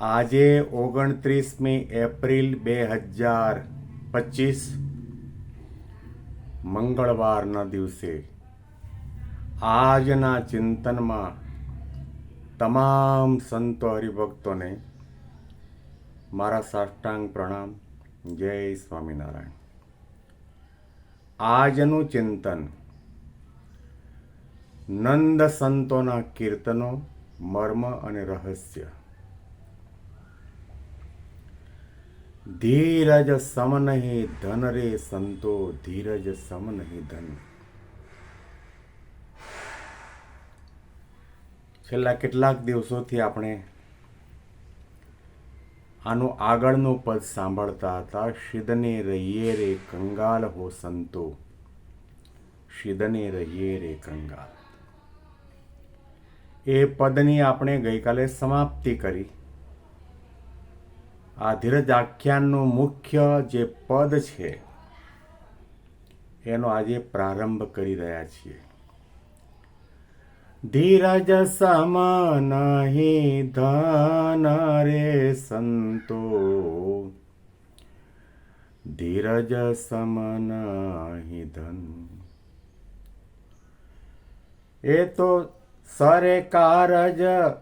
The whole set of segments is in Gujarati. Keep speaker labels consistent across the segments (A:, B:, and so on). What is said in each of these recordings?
A: આજે ઓગણત્રીસમી એપ્રિલ બે હજાર પચીસ, મંગળવારના દિવસે. આજના ચિંતનમાં તમામ સંતો હરિભક્તોને મારા સાષ્ટાંગ પ્રણામ. જય સ્વામિનારાયણ. આજનું ચિંતન નંદ સંતોના કીર્તનો, મર્મ અને રહસ્ય. ધીરજ સમ નહીં ધન રે સંતો, ધીરજ સમ નહીં ધન. છેલ્લા કેટલાક દિવસોથી આપણે આનું આગળનું પદ સાંભળતા હતા, શિદને રહીએ રે કંગાલ હો સંતો, શિદને રહીએ રે કંગાલ. એ પદની આપણે ગઈકાલે સમાપ્તિ કરી. આ ધીરજ આખ્યાનનું મુખ્ય જે પદ છે, એનો આજે પ્રારંભ કરી રહ્યા છીએ. ધીરજ સમ નહીં ધન રે સંતો. ધીરજ સમ નહીં ધન. એ તો સરે કારજ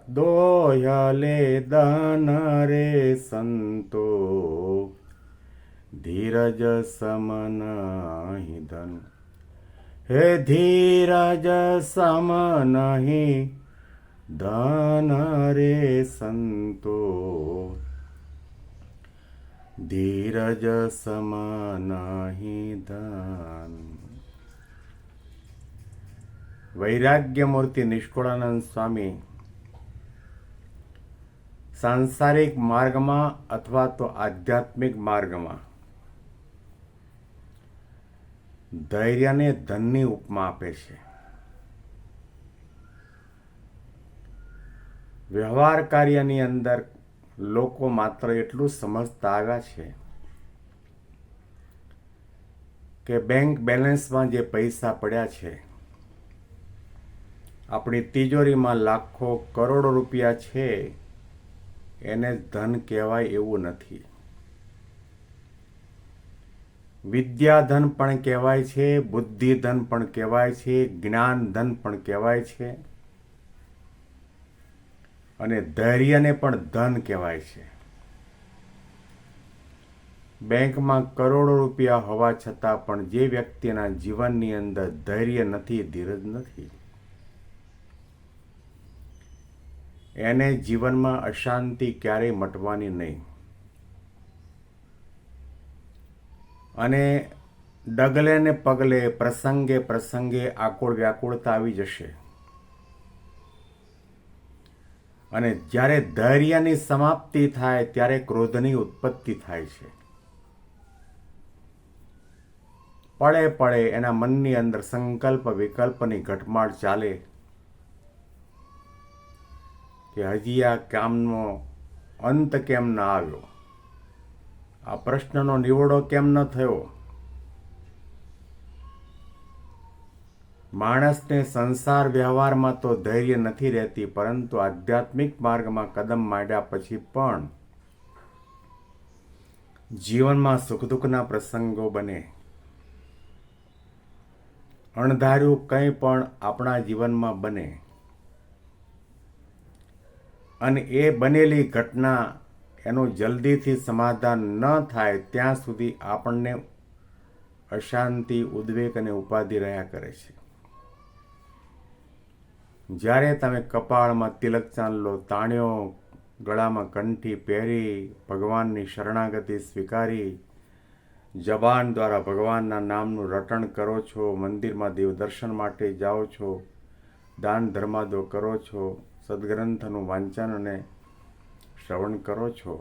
A: દોયલે દન રે સંતો ધીરજ સમન ધન હે ધીરજ સમન ધન રે સંતો ધીરજ સમન ધન વૈરાગ્ય મૂર્તિ નિષ્કુળાનંદ સ્વામી સાંસારિક માર્ગમાં અથવા તો આધ્યાત્મિક માર્ગમાં ધૈર્યને ધનની ઉપમા આપે છે. વ્યવહાર કાર્યની અંદર લોકો માત્ર એટલું સમજતા આવ્યા છે કે બેંક બેલેન્સમાં જે પૈસા પડ્યા છે આપણી તિજોરીમાં લાખો કરોડો રૂપિયા છે, એને ધન કહેવાય એવું નથી. વિદ્યાધન પણ કહેવાય છે, બુદ્ધિધન પણ કહેવાય છે જ્ઞાન ધન પણ કહેવાય છે, અને ધૈર્યને પણ ધન કહેવાય છે. બેંકમાં કરોડો રૂપિયા હોવા છતાં પણ જે વ્યક્તિના જીવનની અંદર ધૈર્ય નથી, ધીરજ નથી. એને જીવનમાં અશાંતિ ક્યારેય મટવાની નહીં. અને ડગલે ને પગલે પ્રસંગે પ્રસંગે આકુળ વ્યાકુળતા આવી જશે. અને જ્યારે ધૈર્યની સમાપ્તિ થાય ત્યારે ક્રોધની ઉત્પત્તિ થાય છે. પડે પડે એના મનની અંદર સંકલ્પ વિકલ્પની ઘટમાળ ચાલે કે હજી આ કામનો અંત કેમ ના આવ્યો? આ પ્રશ્નનો નિવડો કેમ ન થયો? માણસને સંસાર વ્યવહારમાં તો ધૈર્ય નથી રહેતી, પરંતુ આધ્યાત્મિક માર્ગમાં કદમ માંડ્યા પછી પણ જીવનમાં સુખ દુઃખના પ્રસંગો બને. અણધાર્યું કંઈ પણ આપણા જીવનમાં બને. અને એ બનેલી ઘટના એનું જલ્દીથી સમાધાન ન થાય ત્યાં સુધી આપણને અશાંતિ, ઉદ્વેગ અને ઉપાધિ રહ્યા કરે છે. જ્યારે તમે કપાળમાં તિલક ચાંદલો, તાણ્યો ગળામાં કંઠી પહેરી, ભગવાનની શરણાગતિ સ્વીકારી, જબાન દ્વારા ભગવાનના નામનું રટણ કરો છો, મંદિરમાં દેવ દર્શન માટે જાઓ છો, દાન ધર્માદો કરો છો સદગ્રંથનું વાંચન અને શ્રવણ કરો છો,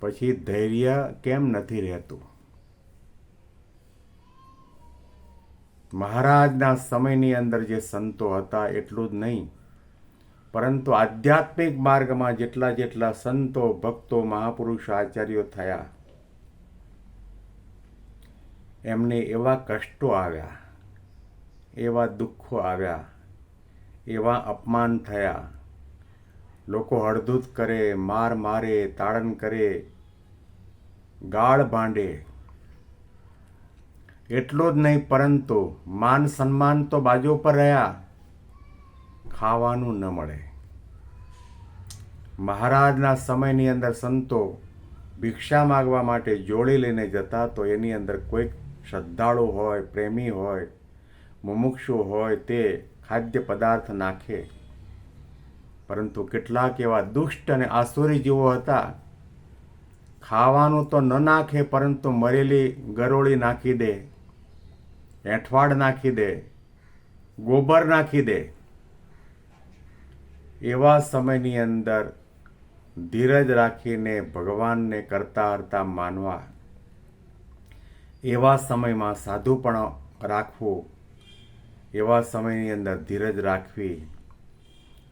A: પછી ધૈર્ય કેમ નથી રહેતું? મહારાજના સમયની અંદર જે સંતો હતા એટલું જ નહીં, પરંતુ આધ્યાત્મિક માર્ગમાં જેટલા જેટલા સંતો, ભક્તો, મહાપુરુષ, આચાર્યો થયા, એમને એવા કષ્ટો આવ્યા, એવા દુઃખો આવ્યા એવા અપમાન થયા. લોકો હળદૂત કરે, માર મારે તાડન કરે, ગાળ ભાંડે. એટલું જ નહીં, પરંતુ માન સન્માન તો બાજુ પર રહ્યા. ખાવાનું ન મળે. મહારાજના સમયની અંદર સંતો ભિક્ષા માગવા માટે જોડી લઈને જતા તો એની અંદર કોઈક શ્રદ્ધાળુ હોય, પ્રેમી હોય, મુમુક્ષુ હોય તે ખાદ્ય પદાર્થ નાખે. પરંતુ કેટલાક એવા દુષ્ટ અને આસુરી જીવો હતા. ખાવાનું તો ન નાખે, પરંતુ મરેલી ગરોળી નાખી દે, એઠવાડ નાખી દે, ગોબર નાખી દે. એવા સમયની અંદર ધીરજ રાખીને ભગવાનને કરતા હરતા માનવા. એવા સમયમાં સાધુપણ રાખવું એવા સમયની અંદર ધીરજ રાખવી,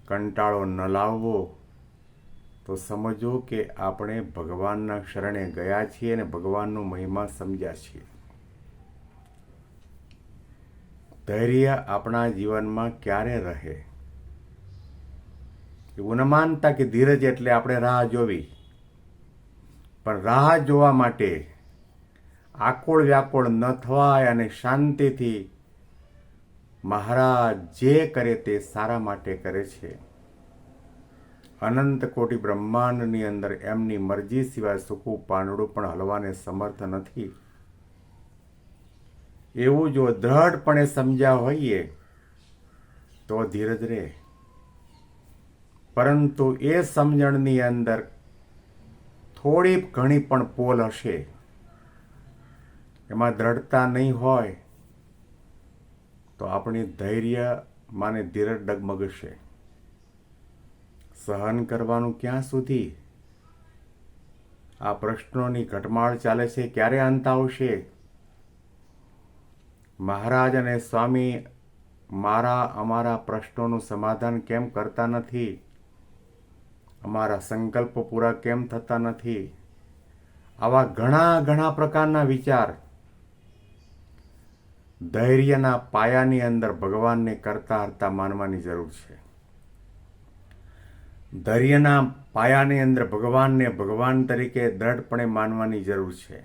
A: કંટાળો ન લાવવો, તો સમજો કે આપણે ભગવાનના શરણે ગયા છીએ અને ભગવાનનો મહિમા સમજ્યા છીએ. ધૈર્ય આપણા જીવનમાં ક્યારે રહે? એવું ન માનતા કે ધીરજ એટલે આપણે રાહ જોવી. પણ રાહ જોવા માટે આકોળ વ્યાકોળ ન થવાય અને શાંતિથી મહારાજ જે કરે તે સારા માટે કરે છે. અનંત કોટી બ્રહ્માંડની અંદર એમની મરજી સિવાય સૂકું પાંદડું પણ હલવાને સમર્થ નથી. એવું જો દ્રઢપણે સમજ્યા હોઈએ તો ધીરજ રહે પરંતુ એ સમજણની અંદર થોડી ઘણી પણ પોલ હશે. એમાં દ્રઢતા નહીં હોય તો આપણી ધૈર્ય માને ધીરજ ડગમગશે. સહન કરવાનું ક્યાં સુધી? આ પ્રશ્નોની ઘટમાળ ચાલે છે, ક્યારે અંત આવશે? મહારાજ અને સ્વામી મારા અમારા પ્રશ્નોનું સમાધાન કેમ કરતા નથી? અમારા સંકલ્પ પૂરા કેમ થતા નથી? આવા ઘણા ઘણા પ્રકારના વિચાર ધૈર્યના પાયાની અંદર ભગવાનને કરતા હરતા માનવાની જરૂર છે. ધૈર્યના પાયાની અંદર ભગવાનને ભગવાન તરીકે દ્રઢપણે માનવાની જરૂર છે.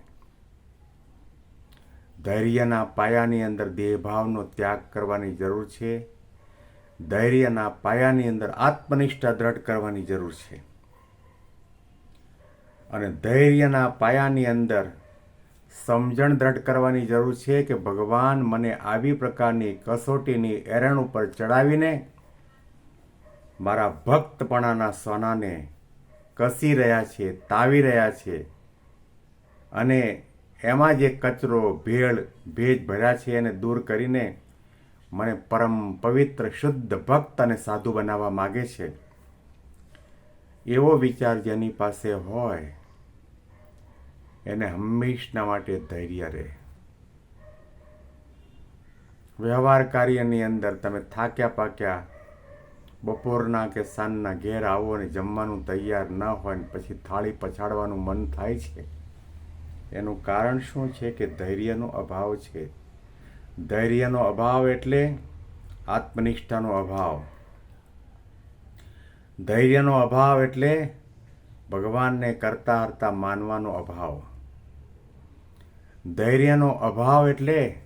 A: ધૈર્યના પાયાની અંદર દેહભાવનો ત્યાગ કરવાની જરૂર છે. ધૈર્યના પાયાની અંદર આત્મનિષ્ઠા દ્રઢ કરવાની જરૂર છે. અને ધૈર્યના પાયાની અંદર સમજણ દ્રઢ કરવાની જરૂર છે કે ભગવાન મને આવી પ્રકારની કસોટીની એરણ ઉપર ચડાવીને મારા ભક્તપણાના સોનાને કસી રહ્યા છે, તાવી રહ્યા છે અને એમાં જે કચરો, ભેળ, ભેજ ભર્યા છે એને દૂર કરીને મને પરમ પવિત્ર, શુદ્ધ ભક્ત અને સાધુ બનાવવા માગે છે. એવો વિચાર જેની પાસે હોય એને હંમેશના માટે ધૈર્ય રહે. વ્યવહાર કાર્યની અંદર તમે થાક્યા પાક્યા, બપોરના કે સાંજના ઘેર આવો અને જમવાનું તૈયાર ન હોય ને પછી થાળી પછાડવાનું મન થાય છે. એનું કારણ શું છે કે ધૈર્યનો અભાવ છે. ધૈર્યનો અભાવ એટલે આત્મનિષ્ઠાનો અભાવ. ધૈર્યનો અભાવ એટલે ભગવાનને કરતા હરતા માનવાનો અભાવ. ધૈર્યનો અભાવ એટલે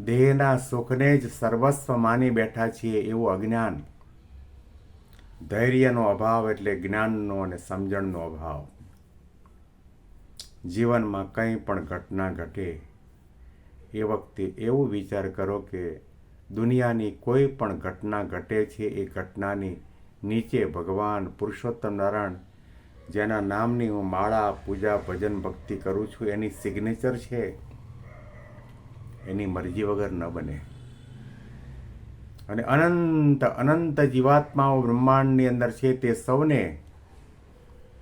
A: દેહના સુખને જ સર્વસ્વ માની બેઠા છીએ એવું અજ્ઞાન. ધૈર્યનો અભાવ એટલે જ્ઞાનનો અને સમજણનો અભાવ. જીવનમાં કંઈ પણ ઘટના ઘટે, એ વખતે એવું વિચાર કરો કે દુનિયાની કોઈ પણ ઘટના ઘટે છે, એ ઘટનાની નીચે ભગવાન પુરુષોત્તમ નારાયણ જેના નામની હું માળા, પૂજા, ભજન, ભક્તિ કરું છું, એની સિગ્નેચર છે? એની મરજી વગર ન બને. અને અનંત અનંત જીવાત્માઓ બ્રહ્માંડની અંદર છે, તે સૌને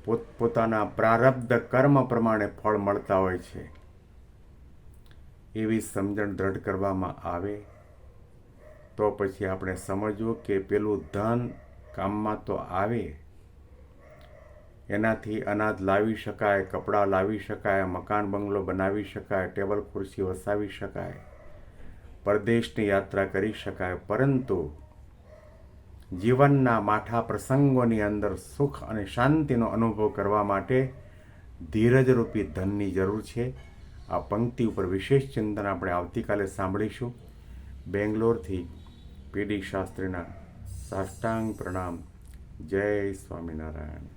A: પોતપોતાના પ્રારબ્ધ કર્મ પ્રમાણે ફળ મળતા હોય છે. એવી સમજણ દ્રઢ કરવામાં આવે. તો પછી આપણે સમજવું કે પેલું ધન કામમાં તો આવે. એનાથી અનાજ લાવી શકાય, કપડાં લાવી શકાય, મકાન બંગલો બનાવી શકાય, ટેબલ ખુરશી વસાવી શકાય, પરદેશની યાત્રા કરી શકાય. પરંતુ જીવનના માઠા પ્રસંગોની અંદર સુખ અને શાંતિનો અનુભવ કરવા માટે ધીરજરૂપી ધનની જરૂર છે. આ પંક્તિ ઉપર વિશેષ ચિંતન આપણે આવતીકાલે સાંભળીશું. બેંગ્લોરથી પીડી શાસ્ત્રીના સાષ્ટાંગ પ્રણામ. જય સ્વામિનારાયણ.